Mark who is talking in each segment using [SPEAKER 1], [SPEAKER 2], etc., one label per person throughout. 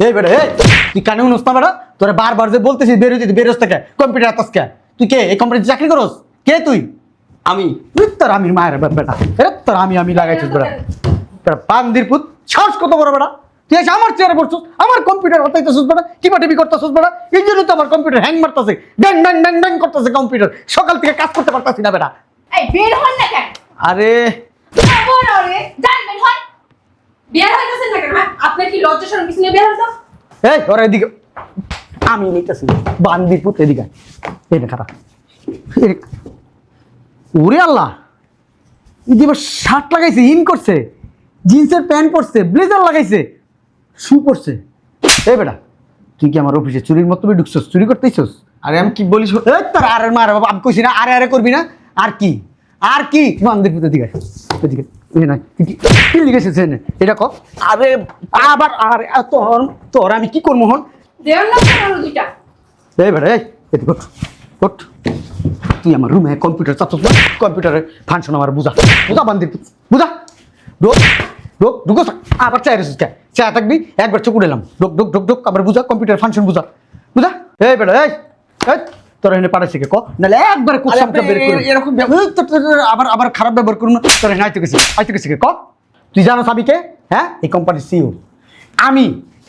[SPEAKER 1] এই বেটা এই তুই কানে উনস না বেটা? তোরা বারবার যে বলতেছিস বেরোতে বেরোস থেকে। কম্পিউটার আতাস কে তুই কে? এই কোম্পানিতে চাকরি করস? কে তুই?
[SPEAKER 2] আমি।
[SPEAKER 1] তুই তোর আমি মায়ের বেটা। এ তোর আমি আমি লাগাইছিস বেটা। বেটা পান্দির পুত সাহস কত বড় বেটা? তুই এসে আমার চেয়ারে বসছিস আমার কম্পিউটার হতাইতেছিস বেটা টিপা টিপি করতেছিস বেটা? এই জন্য তো আমার কম্পিউটার হ্যাং মারতেছে। ড্যাং ড্যাং ড্যাং ড্যাং করতেছে কম্পিউটার সকাল থেকে কাজ করতে পারতাছি না বেটা।
[SPEAKER 3] এই বের হন না কেন?
[SPEAKER 1] আরে।
[SPEAKER 3] আরে যান বের হন বের হইতেছেন না কেন হ্যাঁ? আপনার কি লজ্জা শরম কিছু নিয়ে বের হতো
[SPEAKER 1] এই ওরা এদিকে আমি নিতেছি। বান্দির এদিকে এই নে খারাপ ওরে আল্লাহ! ইদি শার্ট লাগাইছে ইন করছে জিন্সের প্যান্ট পরছে ব্লেজার লাগাইছে শু পরছে। এই বেটা তুই কি আমার অফিসে চুরির মতো ঢুকছস চুরি করতেইছস
[SPEAKER 2] আরে আমি কি
[SPEAKER 1] বলিস? তোর আর মার বাবা আমি কইছি না আরে আরে করবি না। আর কি? আর কি? বান্দির পুত এদিকে আয়। এদিকে এই না কি কি লিখেছিস এনে? এটা কর আরে আবার আর তোর তোর আমি কি করব হন?
[SPEAKER 3] দেওয়ার না দুইটা।
[SPEAKER 1] এই বেটা এই তুই আমার রুমে কম্পিউটার চাচ্ছ না কম্পিউটারে ফাংশন আমার বুঝা। বুঝা বান্দি বুঝা। ঢোক ঢোক ঢুকো আবার চায় রেসিস কে? চায় থাকবি একবার চোখ উড়েলাম ঢোক ঢোক ঢোক ঢোক আবার বুঝা কম্পিউটার ফাংশন বুঝা। বুঝা? এই বেটা এই এই। তোরা এনে পাঠাইছি কে? ক? নাহলে একবারে কুসামটা বের করে
[SPEAKER 2] এরকম
[SPEAKER 1] আবার আবার খারাপ ব্যবহার করুন তোরা নাইতে গেছি। আইতে গেছি কে? ক? তুই জানো সাবি কে? হ্যাঁ? এই কোম্পানির সিও আমি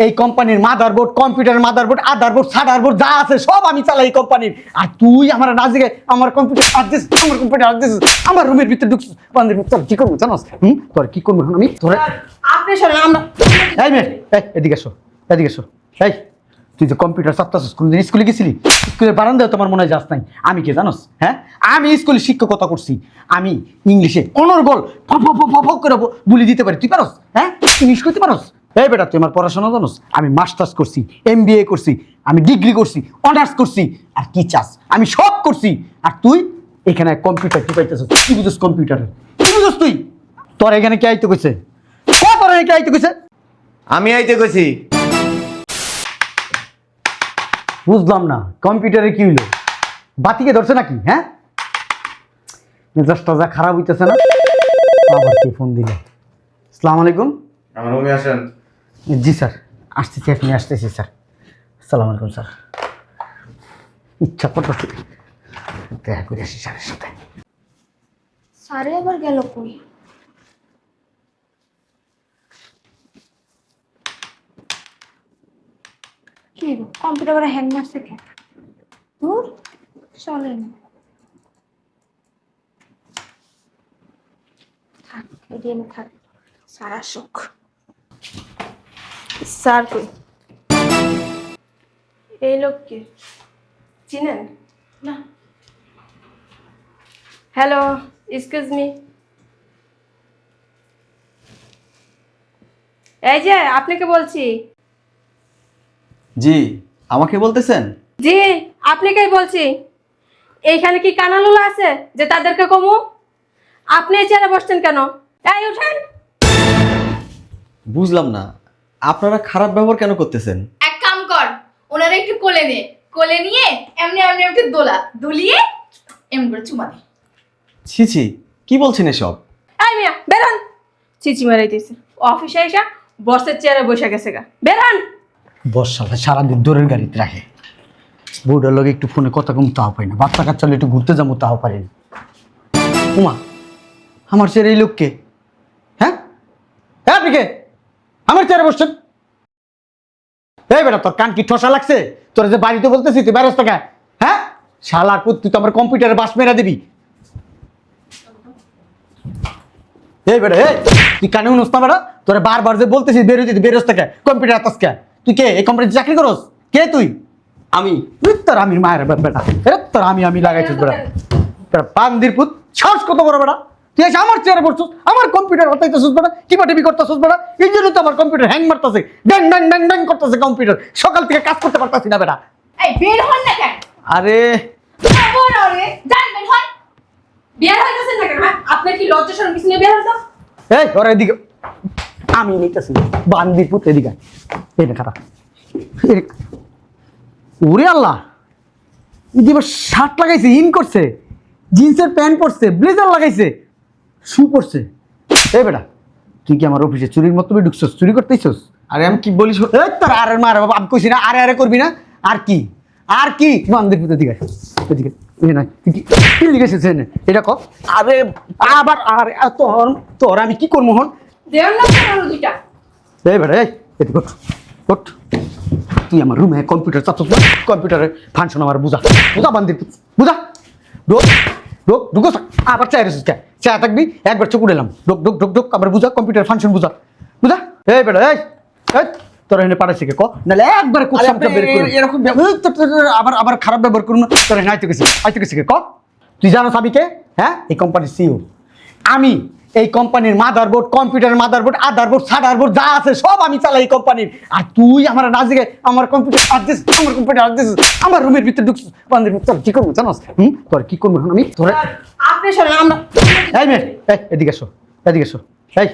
[SPEAKER 1] এই কোম্পানির motherboard computer motherboard other board সাদার বোর্ড যা আছে সব আমি চালাই এই কোম্পানির আর তুই আমার নাজিকে আমার কম্পিউটার আর দিস আমার কম্পিউটার আর দিস আমার রুমের ভিতরে ঢুকছিস। বান্দির তোর কি করব জানোস? হুম? তোর কি করব আমি? তোর
[SPEAKER 3] আপনি শোনেন আমরা
[SPEAKER 1] এই মেয়ে এই এদিকে এসো এদিকে এসো। এই তুই যে কম্পিউটার সপ্তাহ স্কুল স্কুলে গেছিলি? স্কুলের বারান্দায় তোমার মনে হয় যাস নাই। আমি কে জানোস? হ্যাঁ? আমি স্কুলে শিক্ষকতা করছি। আমি ইংলিশে অনর্গল ফ ফ ফ ফ ফ করে বলে দিতে পারি। তুই পারস? হ্যাঁ? ইংলিশ করতে পারস? এই বেটা, তুই আমার পড়াশোনা জানোস? আমি মাস্টার্স করছি এম করছি, আমি ডিগ্রি করছি অনার্স করছি। আর কি চাস? আমি সব করছি। আর তুই এখানে কম্পিউটার কি পাইতেছ কি বুঝোস কম্পিউটারের কি বুঝোস তুই? তোর এখানে কে আইতে কইছে? তোর এখানে কে আইতে কইছে?
[SPEAKER 2] আমি আইতে কইছি।
[SPEAKER 1] বুঝলাম না কম্পিউটারে কি হইল? বাতিকে ধরছে নাকি হ্যাঁ? মেজাজটা যা খারাপ হইতেছে না আবার কে ফোন দিল। আসসালামু আলাইকুম।
[SPEAKER 4] আমার রুমে আসেন।
[SPEAKER 1] জি স্যার আসতেছি আপনি আসতেছি স্যার। আসসালামু আলাইকুম স্যার। ইচ্ছা করতেছি দেখা করে আসি স্যারের সাথে।
[SPEAKER 5] সারে আবার গেল কই? কি কম্পিউটার হ্যাং মারছে কেন দূর চলে না। থাক এদিন থাক। সারা সুখ
[SPEAKER 3] স্যার কই? এই লোককে চিনেন?
[SPEAKER 5] না।
[SPEAKER 3] হ্যালো এক্সকিউজ মি এই যে আপনাকে বলছি।
[SPEAKER 2] জি আমাকে বলতেছেন?
[SPEAKER 3] জি আপনাকেই বলছি? এইখানে কি কানালুলা আছে যে তাদেরকে কমু? আপনি এই চেয়ারে বসছেন কেন? এই উঠেন!
[SPEAKER 2] বুঝলাম না আপনারা খারাপ ব্যবহার কেন করতেছেন?
[SPEAKER 5] এক কাম কর ওনারা একটু কোলে নে। কোলে নিয়ে এমনি এমনি একটু দোলা দুলিয়ে এমনি করে চুমা দে।
[SPEAKER 2] ছি ছি কি বলছেন এসব?
[SPEAKER 3] এই মিয়া বেরান! চিচি মারাই দিয়েছে। অফিসে এসে বসের চেয়ারে বসে গেছে গা। বেরান!
[SPEAKER 1] বর্ষাটা সারাদিন দূরের গাড়িতে রাখে। বউটার লগে একটু ফোনে কথা কম, তাও পাই না। বাচ্চা কাচ্চা একটু ঘুরতে যাব, তাও পারি না। উমা, আমার চেয়ারে এই লোককে? হ্যাঁ? হ্যাঁ আপনি আমার চেয়ারে বসছেন? এই বেটা, তোর কান কি ঠসা লাগছে? তোর যে বাড়িতে বলতেছি, তুই বেরোস টাকা হ্যাঁ? পুত, তুই তো আমার কম্পিউটারে বাস মেরা দিবি। এই বেটা, এই, তুই কানে উনস না বেটা? তোরা বারবার যে বলতেছিস বেরোতে বেরোস টাকা কম্পিউটার আতাস কে তুই কে? এই কোম্পানিতে চাকরি করস? কে তুই?
[SPEAKER 2] আমি।
[SPEAKER 1] তুই তোর আমি মায়ের বেটা। এ তোর আমি আমি লাগাইছিস বেটা। বেটা পান্দির পুত। সাহস কত বড় বেটা? তুই এসে আমার চেয়ারে বসছিস আমার কম্পিউটার হতাইতেছিস বেটা টিপা টিপি করতেছিস বেটা। এই জন্য তো আমার কম্পিউটার হ্যাং মারতেছে। ড্যাং ড্যাং ড্যাং ড্যাং করতেছে কম্পিউটার সকাল থেকে কাজ করতে পারতাছি না বেটা।
[SPEAKER 5] এই বের হন না কেন?
[SPEAKER 1] আরে।
[SPEAKER 5] হন।
[SPEAKER 3] বিয়ার হইতেছেন না কেন? হ্যাঁ? আপনার কি লজ্জা শরম কিছু নিয়ে বের হতো
[SPEAKER 1] এই ওরা এদিকে আমি নিতেছি। বান্দির পুত এদিকে আয়। খারাপ ওরে আল্লাহ। এবার শার্ট লাগাইছে ইন করছে, জিন্সের প্যান্ট পরছে, ব্লেজার লাগাইছে, শু পরছে। এই বেটা, তুই কি আমার অফিসে চুরির মতো ঢুকছস? চুরি করতেছস
[SPEAKER 2] আরে আমি কি
[SPEAKER 1] বলিস? তোর আরে মারে আমি কইছি না, আরে আরে করবি না। আর কি? আর কি? দিকে এদিকে কি কি লিখেছিস এটা কর। আরে, আবার আর তোর তোর আমি কি করব হন?
[SPEAKER 3] দেওয়ার না আরও দুইটা?
[SPEAKER 1] এই বেটা এই এদিকে ওঠ ওঠ। তুই আমার রুমে কম্পিউটার চাপছ না? কম্পিউটারে ফাংশন আমার বুঝা। বুঝা বান্দির পুত, বুঝা? ঢোক ঢোক ঢুকো আবার চা থাকবি? একবার চোখ উড়েলাম ঢোক ঢোক ঢোক ঢোক আবার বুঝা কম্পিউটার ফাংশন বুঝা বুঝা? এই বেটা এই এই তোর এনে পাঠাইছে কে? ক? নাহলে একবার
[SPEAKER 2] আরে
[SPEAKER 1] কুসামটা বের করে
[SPEAKER 2] এরকম
[SPEAKER 1] এই তো- তো- তো- আবার আবার খারাপ ব্যবহার করুন না। তোর এনে আইতে গেছি আইতে গেছি কে? ক? তুই জানো আমি কে হ্যাঁ? এই কোম্পানির সিও আমি এই কোম্পানির motherboard computer motherboard other board সাদারবোর্ড যা আছে সব আমি চালাই এই কোম্পানির। আর তুই আমার না জেগে আমার কম্পিউটার আর দিস আমার কম্পিউটার দিস আমার রুমের ভিতরে ঢুকছিস বান্দির তোর কি করব জানোস? হুম? তোর কি করব আমি? তোর
[SPEAKER 3] আপনি শোনেন আমরা
[SPEAKER 1] এই মেয়ে এই এদিকে এসো এদিকে এসো। এই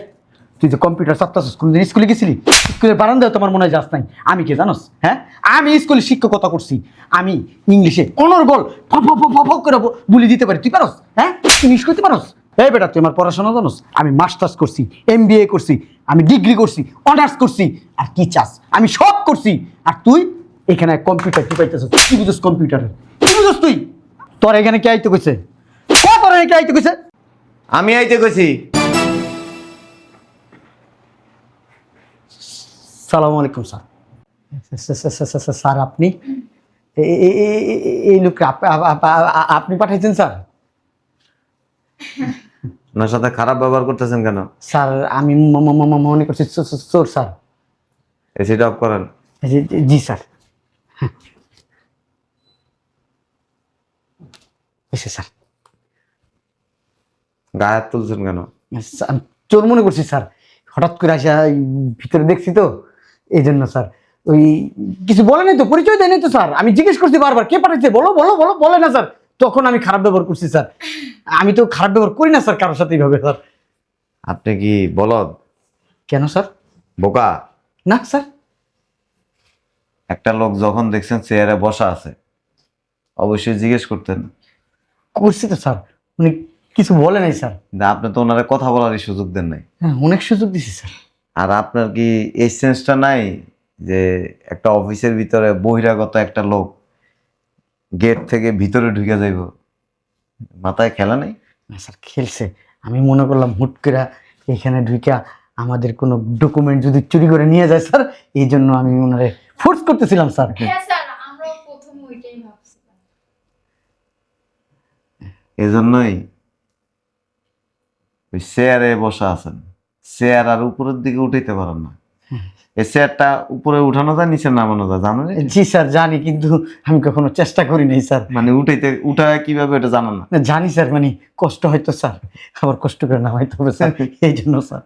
[SPEAKER 1] তুই যে কম্পিউটার চাপতাছিস কোনদিন স্কুলে গেছিলি? স্কুলের বারান্দায় তোমার মনে হয় যাস নাই। আমি কে জানোস? হ্যাঁ? আমি স্কুলে শিক্ষকতা করছি। আমি ইংলিশে অনর্গল ফ ফ ফ করে বলি দিতে পারি। তুই পারস? হ্যাঁ? ইংলিশ করতে পারস? এই বেটা তুই আমার পড়াশোনা জানোস? আমি মাস্টার্স করছি এম করছি আমি ডিগ্রি করছি অনার্স করছি। আর কি চাস? আমি সব করছি। আর তুই এখানে কম্পিউটার কি পাইতেছিস কি বুঝোস কম্পিউটারের কি বুঝোস তুই? তোর এখানে কে আইতে কইছে? কে তোর এখানে কে আইতে কইছে?
[SPEAKER 2] আমি আইতে কইছি।
[SPEAKER 1] সালাম আলাইকুম স্যার। স্যার আপনি? এই লোককে আপ- আপনি পাঠাইছেন স্যার?
[SPEAKER 4] ওনার সাথে খারাপ ব্যবহার করতেছেন কেন?
[SPEAKER 1] স্যার আমি মনে করছি চোর স্যার।
[SPEAKER 4] এসিটা অফ করেন।
[SPEAKER 1] জি- স্যার। হ্যাঁ। এসে স্যার।
[SPEAKER 4] গায়ে তুলছেন কেন?
[SPEAKER 1] স্যার, আমি চোর মনে করছি স্যার। হঠাৎ করে আসা ভিতরে দেখছি তো এই জন্য স্যার। ওই কিছু বলে নাই তো পরিচয় দেয়নি তো স্যার। আমি জিজ্ঞেস করছি বারবার কে পাঠাচ্ছে বলো বলো বলো বলে না স্যার। তখন আমি খারাপ ব্যবহার করছি স্যার। আমি তো খারাপ ব্যবহার করি না স্যার কারোর সাথে এইভাবে স্যার।
[SPEAKER 4] আপনি কি বলদ?
[SPEAKER 1] কেন স্যার?
[SPEAKER 4] বোকা?
[SPEAKER 1] না স্যার।
[SPEAKER 4] একটা লোক যখন দেখছেন চেয়ারে বসা আছে অবশ্যই জিজ্ঞেস করতেন।
[SPEAKER 1] করছি তো স্যার। উনি কিছু বলে নাই স্যার।
[SPEAKER 4] আপনি তো ওনারা কথা বলারই সুযোগ দেন নাই।
[SPEAKER 1] হ্যাঁ অনেক সুযোগ দিছি স্যার।
[SPEAKER 4] আর আপনার কি এই সেন্সটা নাই যে একটা অফিসের ভিতরে বহিরাগত একটা লোক গেট থেকে ভিতরে ঢুকে যাইব। মাথায় খেলা নেই?
[SPEAKER 1] না স্যার খেলছে। আমি মনে করলাম হুট করে এখানে ঢুইকা আমাদের কোনো ডকুমেন্ট যদি চুরি করে নিয়ে যায় স্যার এই জন্য আমি ওনারে ফোর্স করতেছিলাম স্যার।
[SPEAKER 5] হ্যাঁ স্যার আমরাও প্রথম ওইটাই ভাবছিলাম।
[SPEAKER 4] এজন্যই ওই চেয়ারে বসা আছেন। চেয়ার আর উপরের দিকে উঠাইতে পারেন না। এই চেয়ারটা উপরে উঠানো যায় নিচে নামানো যায় জানেন
[SPEAKER 1] জি স্যার জানি কিন্তু আমি কখনো চেষ্টা করি নাই স্যার।
[SPEAKER 4] মানে উঠাইতে উঠায় কীভাবে এটা জানেন না?
[SPEAKER 1] না, জানি স্যার মানে কষ্ট হয়তো স্যার আবার কষ্ট করে নামাইতে হবে স্যার এই জন্য স্যার।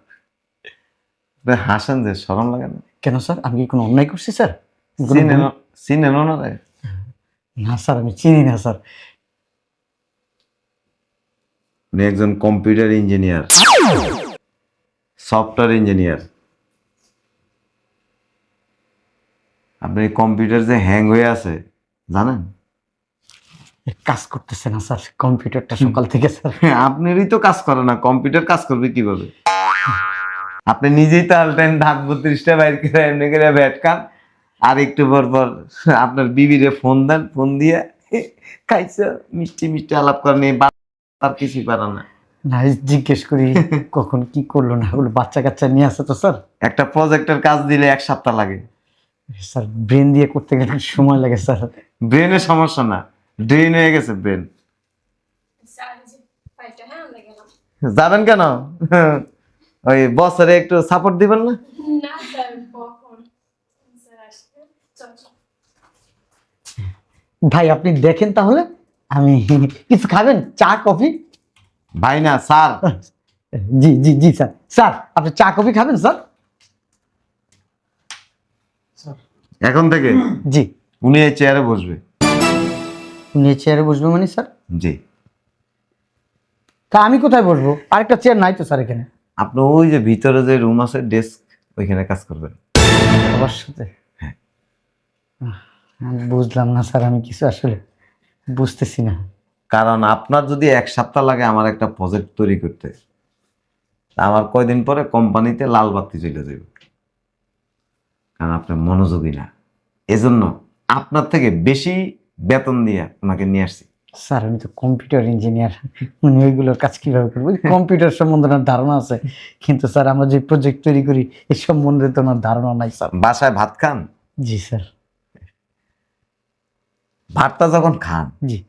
[SPEAKER 4] হাসেন যে সরম লাগে না?
[SPEAKER 1] কেন স্যার আমি কি কোনো অন্যায় করছি স্যার?
[SPEAKER 4] চিনেন চিনেন ওনারে?
[SPEAKER 1] না স্যার আমি চিনি না স্যার।
[SPEAKER 4] একজন কম্পিউটার ইঞ্জিনিয়ার সফটওয়্যার ইঞ্জিনিয়ার। আপনি কম্পিউটার যে হ্যাং হয়ে আছে জানেন?
[SPEAKER 1] কাজ করতেছে না স্যার কম্পিউটারটা সকাল থেকে স্যার।
[SPEAKER 4] আপনারই তো কাজ করে না কম্পিউটার কাজ করবে কীভাবে? আপনি নিজেই তো টাইম ধাপ বত্রিশটা বাইর করে এমনি করে ব্যাট খান আর একটু পর পর আপনার বিবিরে ফোন দেন ফোন দিয়ে খাইছে মিষ্টি মিষ্টি আলাপ করেন এই তার কিছুই পারে না।
[SPEAKER 1] না জিজ্ঞেস করি কখন কি করল না বাচ্চা কাচ্চা নিয়ে আসে তো স্যার?
[SPEAKER 4] একটা প্রজেক্টের কাজ দিলে এক সপ্তাহ লাগে।
[SPEAKER 1] স্যার ব্রেন দিয়ে করতে গেলে সময় লাগে স্যার।
[SPEAKER 4] ব্রেনের সমস্যা না। ড্রেন হয়ে গেছে ব্রেন
[SPEAKER 3] হ্যাঁ
[SPEAKER 4] যাবেন কেন? ওই বছরে একটু সাপোর্ট দিবেন না?
[SPEAKER 1] ভাই আপনি দেখেন তাহলে। আমি কিছু খাবেন? চা কফি?
[SPEAKER 4] ভাই না স্যার।
[SPEAKER 1] জি জি জি স্যার। স্যার আপনি চা কফি খাবেন স্যার?
[SPEAKER 4] এখন থেকে?
[SPEAKER 1] জি।
[SPEAKER 4] উনি এই চেয়ারে বসবে।
[SPEAKER 1] উনি চেয়ারে বসবে মানে স্যার?
[SPEAKER 4] জি।
[SPEAKER 1] তা আমি কোথায় বসবো? আরেকটা চেয়ার নাই তো স্যার এখানে।
[SPEAKER 4] আপনি ওই যে ভিতরে যে রুম আছে ডেস্ক ওইখানে কাজ করবেন।
[SPEAKER 1] সবার সাথে? আহ, আমি বুঝলাম না স্যার আমি কিছু আসলে বুঝতেছি না।
[SPEAKER 4] কারণ আপনার যদি এক সপ্তাহ লাগে আমার একটা প্রজেক্ট তৈরি করতে। আমার কয়দিন পরে কোম্পানিতে লাল বাতি চলে যাবে। কারণ আপনি মনোযোগী না। এজন্য আপনার থেকে বেশি বেতন দিয়ে ওনাকে নিয়ে আসছি।
[SPEAKER 1] স্যার আমি তো কম্পিউটার ইঞ্জিনিয়ার উনি ওইগুলোর কাজ কীভাবে করব? কম্পিউটার সম্বন্ধে ওনার ধারণা আছে। কিন্তু স্যার আমরা যে প্রজেক্ট তৈরি করি এই সম্বন্ধে তো ওনার ধারণা নাই স্যার।
[SPEAKER 4] বাসায় ভাত খান?
[SPEAKER 1] জি স্যার।
[SPEAKER 4] ভাতটা যখন খান
[SPEAKER 1] জি।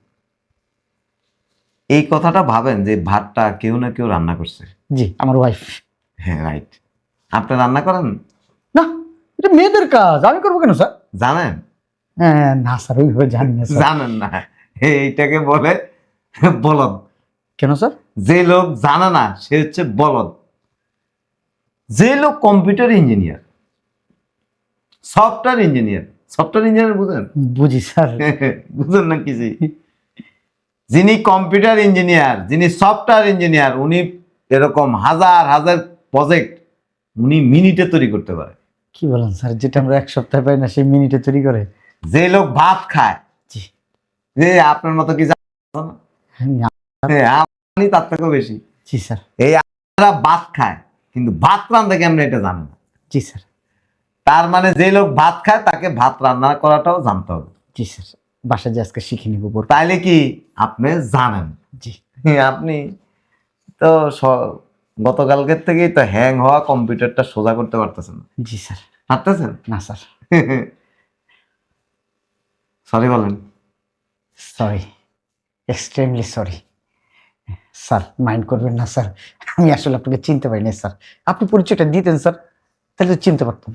[SPEAKER 4] এই কথাটা ভাবেন যে ভাতটা কেউ না কেউ রান্না করছে।
[SPEAKER 1] জি আমার ওয়াইফ
[SPEAKER 4] হ্যাঁ রাইট আপনি রান্না করেন?
[SPEAKER 1] এটা মেয়েদের কাজ। আমি করব কেন স্যার?
[SPEAKER 4] জানেন?
[SPEAKER 1] হ্যাঁ না স্যার ওইভাবে জানি না স্যার।
[SPEAKER 4] জানেন না। এইটাকে বলে বলদ।
[SPEAKER 1] কেন স্যার?
[SPEAKER 4] যে লোক জানে না সে হচ্ছে বলদ। যে লোক computer engineer software engineer software engineer বুঝেন?
[SPEAKER 1] বুঝি স্যার।
[SPEAKER 4] বুঝেন না কিছু যিনি কম্পিউটার ইঞ্জিনিয়ার যিনি সফটওয়্যার ইঞ্জিনিয়ার উনি এরকম হাজার হাজার প্রজেক্ট উনি মিনিটে তৈরি করতে পারে।
[SPEAKER 1] কি বলেন স্যার? যেটা আমরা এক সপ্তাহে পাই না সেই মিনিটে তৈরি করে।
[SPEAKER 4] যে লোক ভাত খায়
[SPEAKER 1] জি।
[SPEAKER 4] যে আপনার মতো কি জানো? আপনি তার থেকেও বেশি।
[SPEAKER 1] জি স্যার।
[SPEAKER 4] এই আপনারা ভাত খায় কিন্তু ভাত রান্না কেমন এটা জানেন? না
[SPEAKER 1] জি স্যার।
[SPEAKER 4] তার মানে যে লোক ভাত খায় তাকে ভাত রান্না করাটাও জানতে হবে।
[SPEAKER 1] জি স্যার। বাসায় যে আজকে শিখে নিব
[SPEAKER 4] তাইলে কি আপনি জানেন?
[SPEAKER 1] জি।
[SPEAKER 4] আপনি তো গতকালকের থেকেই তো হ্যাং হওয়া কম্পিউটারটা সোজা করতে পারতেছেন না।
[SPEAKER 1] জি স্যার।
[SPEAKER 4] পারতেছেন?
[SPEAKER 1] না স্যার।
[SPEAKER 4] সরি বলেন।
[SPEAKER 1] Sorry extremely sorry sir mind করবেন না স্যার আমি আসলে আপনাকে চিনতে পারি পারিনি স্যার আপনি পরিচয়টা দিতেন স্যার তাহলে তো চিনতে পারতাম।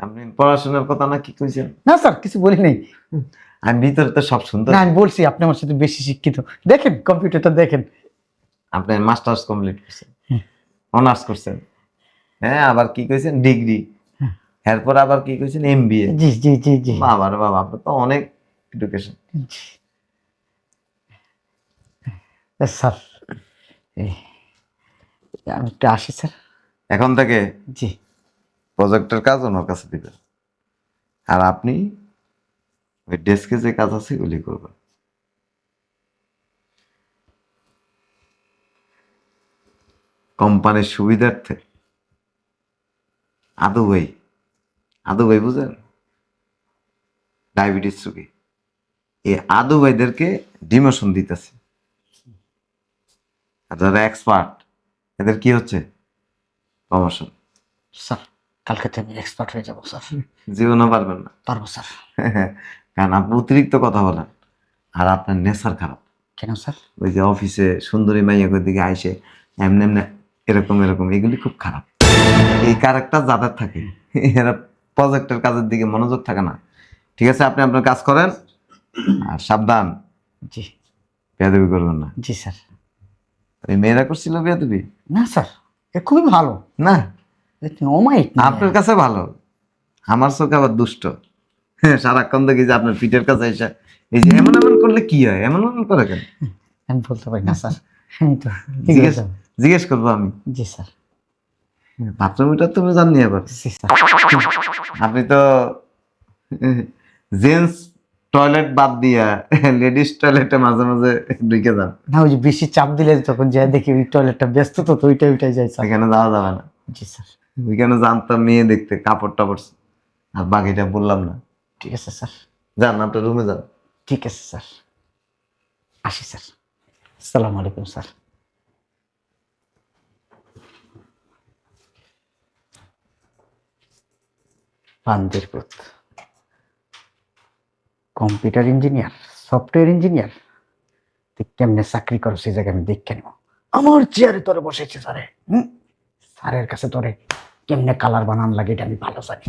[SPEAKER 4] আপনি পড়াশোনার কথা না কি কইছেন?
[SPEAKER 1] না স্যার কিছু বলি নাই।
[SPEAKER 4] আমি ভিতরে তো সব শুনতে
[SPEAKER 1] না আমি বলছি আপনি আমার সাথে বেশি শিক্ষিত। দেখেন কম্পিউটারটা দেখেন।
[SPEAKER 4] আপনি মাস্টার্স কমপ্লিট করছেন। অনার্স করছেন। হ্যাঁ আবার কি কইছেন? ডিগ্রি এরপর আবার কি কইছেন? এমবিএ
[SPEAKER 1] জি জি জি জি।
[SPEAKER 4] বাবা রে বাবা আপনার তো অনেক এডুকেশন।
[SPEAKER 1] স্যার। আমি একটু আসি স্যার।
[SPEAKER 4] এখন থেকে
[SPEAKER 1] জি।
[SPEAKER 4] প্রজেক্টের কাজ ওনার কাছে দিবেন। আর আপনি ওই ডেস্কে যে কাজ আছে ওগুলি করবেন। কোম্পানির সুবিধার্থে। আদু ভাই আদু ভাই বুঝেন ডায়াবেটিস রোগী। এই আদু ভাইদেরকে ডিমোশন দিতেছে। আর যারা এক্সপার্ট এদের কি হচ্ছে? প্রমোশন
[SPEAKER 1] স্যার কালকে থেকে আমি এক্সপার্ট হয়ে যাব স্যার।
[SPEAKER 4] জীবনও পারবেন না।
[SPEAKER 1] পারব স্যার।
[SPEAKER 4] কারণ আপনি অতিরিক্ত কথা বলেন আর আপনার নেশার খারাপ।
[SPEAKER 1] কেন স্যার?
[SPEAKER 4] ওই যে অফিসে সুন্দরী মাইয়াকের দিকে আইসে এমনি এমনি এরকম এরকম এগুলি খুব খারাপ। এই ক্যারেক্টার যাদের থাকে এরা প্রজেক্টের কাজের দিকে মনোযোগ থাকে না। ঠিক আছে আপনি আপনার কাজ করেন আর সাবধান।
[SPEAKER 1] জি।
[SPEAKER 4] বেয়াদবি করবেন না।
[SPEAKER 1] জি স্যার।
[SPEAKER 4] এই মেয়েরা করছিল বেয়াদবি?
[SPEAKER 1] না স্যার এ খুবই ভালো।
[SPEAKER 4] না?
[SPEAKER 1] অমায়িক
[SPEAKER 4] আপনার কাছে ভালো? আমার চোখে আবার দুষ্ট। হ্যাঁ সারাক্ষণ দেখি যে আপনার পিঠের কাছে এসে এই যে এমন এমন করলে কি হয়? এমন এমন করে কেন?
[SPEAKER 1] আমি বলতে পারি না স্যার। আমি তো ঠিক আছে।
[SPEAKER 4] জিজ্ঞেস করব আমি।
[SPEAKER 1] জি স্যার।
[SPEAKER 4] বাথরুমটা তুমি জাননি আবার?
[SPEAKER 1] জি স্যার।
[SPEAKER 4] আপনি তো জেন্টস টয়লেট বাদ দিয়া লেডিস টয়লেটে মাঝে মাঝে ঢুকে যান।
[SPEAKER 1] না ওই যে বেশি চাপ দিলে তখন যাই দেখি ওই টয়লেটটা ব্যস্ত তো তো ওইটাই যাই স্যার।
[SPEAKER 4] সেখানে যাওয়া যাবে না।
[SPEAKER 1] জি স্যার।
[SPEAKER 4] ওইখানে জানতাম মেয়ে দেখতে কাপড় টাপড় আর বাকিটা বললাম না।
[SPEAKER 1] ঠিক আছে স্যার।
[SPEAKER 4] যান আপনার রুমে যান।
[SPEAKER 1] ঠিক আছে স্যার। আসি স্যার। আসসালামু আলাইকুম স্যার। বান্দির পথ কম্পিউটার ইঞ্জিনিয়ার, সফটওয়্যার ইঞ্জিনিয়ার, তুই কেমনে চাকরি করো সেই জায়গায় আমি দেখে নেব। আমার চেয়ারে তোরে বসেছে, স্যারে। হুম? স্যারের কাছে তোরে কেমনে কালার বানান লাগে এটা আমি ভালো জানি।